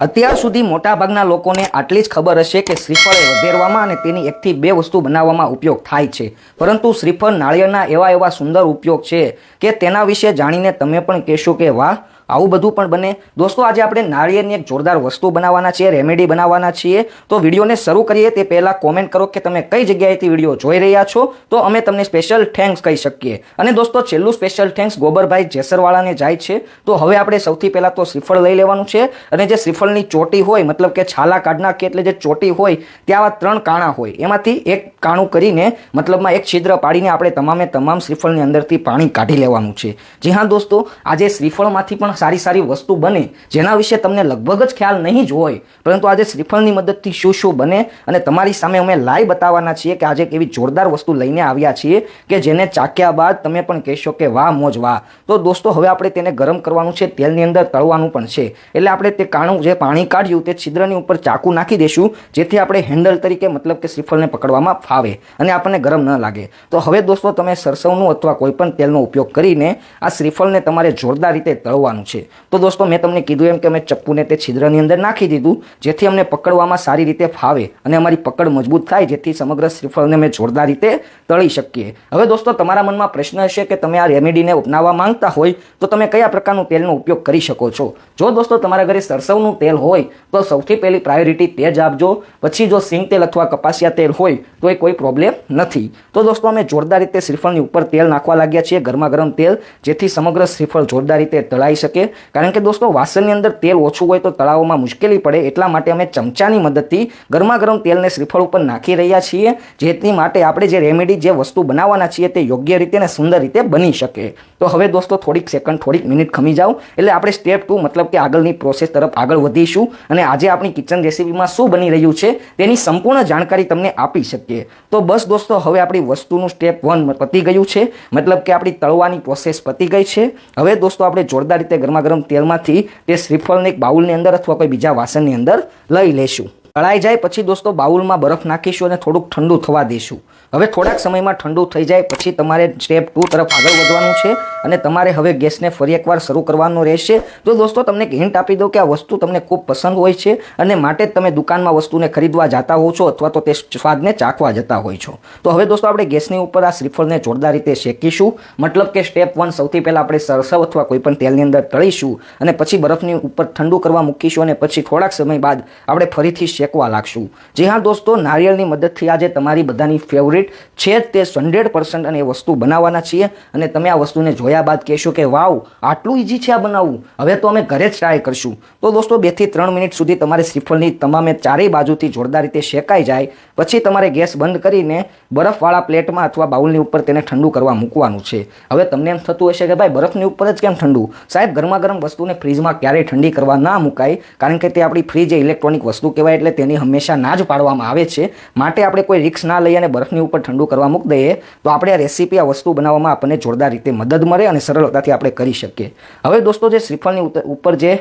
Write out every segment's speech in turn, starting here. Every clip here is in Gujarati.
અત્યાર સુધી મોટાભાગના લોકોને આટલી જ ખબર હશે કે શ્રીફળ એ વધેરવામાં અને તેની એકથી બે વસ્તુ બનાવવામાં ઉપયોગ થાય છે. પરંતુ શ્રીફળ નાળિયેરના એવા એવા સુંદર ઉપયોગ છે કે તેના વિશે જાણીને તમે પણ કહેશો કે વાહ આવું બધું પણ બને. દોસ્તો, આજે આપણે નાળિયેરની એક જોરદાર વસ્તુ બનાવવાના છીએ રેમેડી બનાવવાના છીએ. તો વિડીયોને શરૂ કરીએ તે પહેલાં કોમેન્ટ કરો કે તમે કઈ જગ્યાએથી વીડિયો જોઈ રહ્યા છો. તો અમે તમને સ્પેશિયલ થેન્ક્સ કહી શકીએ. અને દોસ્તો, છેલ્લું સ્પેશિયલ થેન્ક્સ ગોબરભાઈ જેસરવાળાને જાય છે. તો હવે આપણે સૌથી પહેલાં તો શ્રીફળ લઈ લેવાનું છે. અને જે શ્રીફળની ચોટી હોય, મતલબ કે છાલા કાઢના કે એટલે જે ચોટી હોય, ત્યાં ત્રણ કાણા હોય. એમાંથી એક કાણું કરીને, મતલબમાં એક છિદ્ર પાડીને આપણે તમામે તમામ શ્રીફળની અંદરથી પાણી કાઢી લેવાનું છે. જી હા, દોસ્તો, આજે શ્રીફળમાંથી પણ સારી સારી વસ્તુ બને, જેના વિશે તમને લગભગ જ ખ્યાલ નહીં જ હોય. પરંતુ આજે શ્રીફળની મદદથી શું શું બને અને તમારી સામે અમે લાઈવ બતાવવાના છીએ કે આજે કેવી જોરદાર વસ્તુ લઈને આવ્યા છીએ કે જેને ચાખ્યા બાદ તમે પણ કહેશો કે વાહ, મોજ, વાહ. તો દોસ્તો, હવે આપણે તેને ગરમ કરવાનું છે, તેલની અંદર તળવાનું પણ છે. એટલે આપણે તે કાણું જે પાણી કાઢ્યું તે છિદ્રની ઉપર ચાકુ નાખી દઈશું જેથી આપણે હેન્ડલ તરીકે મતલબ કે શ્રીફળને પકડવામાં ફાવે અને આપણને ગરમ ન લાગે. તો હવે દોસ્તો, તમે સરસવનું અથવા કોઈપણ તેલનો ઉપયોગ કરીને આ શ્રીફળને તમારે જોરદાર રીતે તળવાનું છે. તો દોસ્તો, મેં તમને કીધું એમ કે અમે ચપ્પુને તે છિદ્રની અંદર નાખી દીધું, જેથી અમને પકડવામાં સારી રીતે ફાવે અને અમારી પકડ મજબૂત થાય, જેથી સમગ્ર શ્રીફળને અમે જોરદાર રીતે તળી શકીએ. હવે દોસ્તો, તમારા મનમાં પ્રશ્ન હશે કે તમે આ રેમેડીને અપનાવવા માંગતા હોય, તો તમે કયા પ્રકારનું તેલનો ઉપયોગ કરી શકો છો? જો દોસ્તો, તમારા ઘરે સરસવનું તેલ હોય, તો સૌથી પહેલી પ્રાયોરિટી તે જ આપજો. પછી જો સિંગ તેલ અથવા કપાસિયા તેલ હોય તો એ કોઈ પ્રોબ્લેમ નથી. તો દોસ્તો, અમે જોરદાર રીતે શ્રીફળની ઉપર તેલ નાખવા લાગ્યા છીએ ગરમા ગરમ તેલ, જેથી સમગ્ર શ્રીફળ જોરદાર રીતે તળાઈ શકે. કારણ કે દોસ્તો, વાસણની અંદર તેલ ઓછું હોય તો તળાવમાં મુશ્કેલી પડે, એટલા માટે અમે ચમચાની મદદથી ગરમા ગરમ તેલને શ્રીફળ ઉપર નાખી રહ્યા છીએ, જેથી માટે આપણે જે રેમેડી જે વસ્તુ બનાવવાના છીએ તે યોગ્ય રીતે અને સુંદર રીતે બની શકે. તો હવે દોસ્તો, થોડીક સેકન્ડ થોડીક મિનિટ ખમી જાઓ. એટલે આપણે સ્ટેપ ટુ મતલબ કે આગળની પ્રોસેસ તરફ આગળ વધીશું. અને આજે આપણી કિચન રેસીપીમાં શું બની રહ્યું છે, તેની સંપૂર્ણ જાણકારી તમને આપી શકીએ. તો બસ દોસ્તો, હવે આપણી વસ્તુનું સ્ટેપ વન પતી ગયું છે. મતલબ કે આપણી તળવાની પ્રોસેસ પતી ગઈ છે. હવે દોસ્તો, આપણે જોરદાર રીતે ગરમા ગરમ તેલમાંથી તે શ્રીફળને એક બાઉલની અંદર અથવા કોઈ બીજા વાસણની અંદર લઈ લેશું. તળાઈ જાય પછી દોસ્તો બાઉલમાં બરફ નાખીશું અને થોડુંક ઠંડુ થવા દઈશું હવે થોડાક સમયમાં ઠંડુ થઈ જાય પછી તમારે સ્ટેપ ટુ તરફ આગળ વધવાનું છે અને તમારે હવે ગેસને ફરી એકવાર શરૂ કરવાનો રહેશે. તો દોસ્તો તમને હિન્ટ આપી દઉં કે આ વસ્તુ તમને ખૂબ પસંદ હોય છે અને માટે જ તમે દુકાનમાં વસ્તુને ખરીદવા જતા હો છો અથવા તો તે સ્વાદને ચાખવા જતા હોય છો. તો હવે દોસ્તો આપણે ગેસની ઉપર આ શ્રીફળને જોરદાર રીતે શેકીશું. મતલબ કે સ્ટેપ વન સૌથી પહેલાં આપણે સરસવ અથવા કોઈપણ તેલની અંદર તળીશું અને પછી બરફની ઉપર ઠંડુ કરવા મૂકીશું અને પછી થોડાક સમય બાદ આપણે ફરીથી શેકવા લાગશું. જી હા દોસ્તો, નારિયેળની મદદથી આજે તમારી બધાની ફેવરિટ છે તે હંડ્રેડ પર્સન્ટ અને એ વસ્તુ બનાવવાના છીએ. અને તમે આ વસ્તુને જોયા બાદ કહેશો કે, વાવ, આટલું ઇઝી છે આ બનાવવું. હવે તો અમે ઘરે જ ટ્રાય કરશું. તો દોસ્તો બેથી ત્રણ મિનિટ સુધી તમારે શ્રીફળની તમામે ચારેય બાજુથી જોરદાર રીતે શેકાઈ જાય. પછી તમારે ગેસ બંધ કરીને બરફવાળા પ્લેટમાં અથવા બાઉલની ઉપર તેને ઠંડુ કરવા મૂકવાનું છે. હવે તમને એમ થતું હશે કે, ભાઈ, બરફની ઉપર જ કેમ ઠંડુ? સાહેબ ગરમા ગરમ વસ્તુને ફ્રીજમાં ક્યારેય ઠંડી કરવા ના મુકાય, કારણ કે તે આપણી ફ્રીજ એ ઇલેક્ટ્રોનિક વસ્તુ કહેવાય એટલે તેની હંમેશા ના જ પાડવામાં આવે છે. માટે આપણે કોઈ રિક્સ ના લઈએ અને બરફની ઉપર ઠંડુ કરવા મૂકી દઈએ, તો આપણે આ રેસીપી આ વસ્તુ બનાવવામાં આપણને જોરદાર રીતે મદદ મળે અને સરળતાથી આપણે કરી શકીએ. હવે દોસ્તો, જે શ્રીફળની ઉપર જે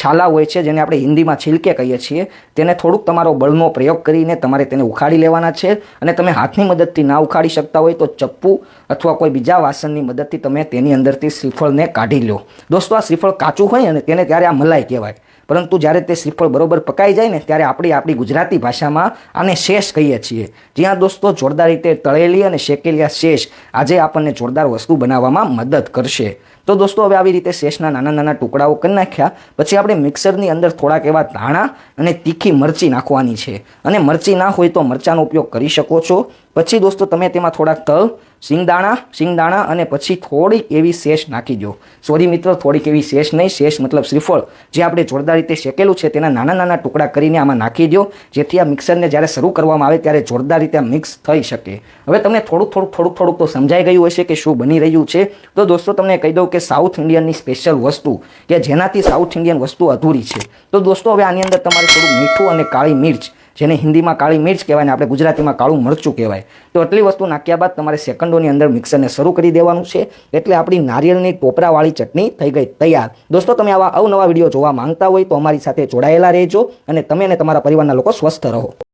છાલા હોય છે, જેને આપણે હિન્દીમાં છિલકે કહીએ છીએ, તેને થોડુંક તમારો બળનો પ્રયોગ કરીને તમારે તેને ઉખાડી લેવાના છે અને તમે હાથની મદદથી ના ઉખાડી શકતા હોય તો ચપ્પુ અથવા કોઈ બીજા વાસણની મદદથી તમે તેની અંદરથી શ્રીફળને કાઢી લો. દોસ્તો, આ શ્રીફળ કાચું હોય ને તેને ત્યારે આ મલાઈ કહેવાય. પરંતુ જ્યારે તે શ્રીફળ બરોબર પકાઈ જાય ને, ત્યારે આપણે આપણી ગુજરાતી ભાષામાં આને શેષ કહીએ છીએ. જ્યાં દોસ્તો, જોરદાર રીતે તળેલી અને શેકેલી આ શેષ આજે આપણને જોરદાર વસ્તુ બનાવવામાં મદદ કરશે. તો દોસ્તો, હવે આવી રીતે શેષના નાના નાના ટુકડાઓ કરી નાખ્યા. પછી આપણે મિક્સરની અંદર થોડાક એવા ધાણા અને તીખી મરચી નાખવાની છે. અને મરચી ના હોય તો મરચાંનો ઉપયોગ કરી શકો છો. પછી દોસ્તો, તમે તેમાં થોડાક તલ સિંગદાણા સિંગદાણા અને પછી થોડીક એવી શેષ નાખી દો. સોરી મિત્રો, થોડીક એવી શેષ નહીં. શેષ મતલબ શ્રીફળ. જે આપણે જોરદાર રીતે શેકેલું છે તેના નાના નાના ટુકડા કરીને આમાં નાખી દો. જેથી આ મિક્સરને જ્યારે શરૂ કરવામાં આવે ત્યારે જોરદાર રીતે મિક્સ થઈ શકે. હવે તમને થોડુંક થોડુંક થોડુંક થોડુંક તો સમજાઈ ગયું હશે કે શું બની રહ્યું છે. તો દોસ્તો, તમને કહી દઉં કે સાઉથ ઇન્ડિયનની સ્પેશિયલ વસ્તુ કે જેનાથી સાઉથ ઇન્ડિયન વસ્તુ અધૂરી છે. તો દોસ્તો, હવે આની અંદર તમારે થોડું મીઠું અને કાળી મિર્ચ જેને હિન્દીમાં કાળી મિર્ચ કહેવાય ને આપણે ગુજરાતીમાં કાળું મરચું કહેવાય. તો આટલી વસ્તુ નાખ્યા બાદ તમારે સેકન્ડોની અંદર મિક્સરને શરૂ કરી દેવાનું છે. એટલે આપણી નારિયેળની ટોપરાવાળી ચટણી થઈ ગઈ તૈયાર. દોસ્તો, તમે આવા અવનવા વીડિયો જોવા માંગતા હોય તો અમારી સાથે જોડાયેલા રહેજો અને તમે અને તમારા પરિવારના લોકો સ્વસ્થ રહો.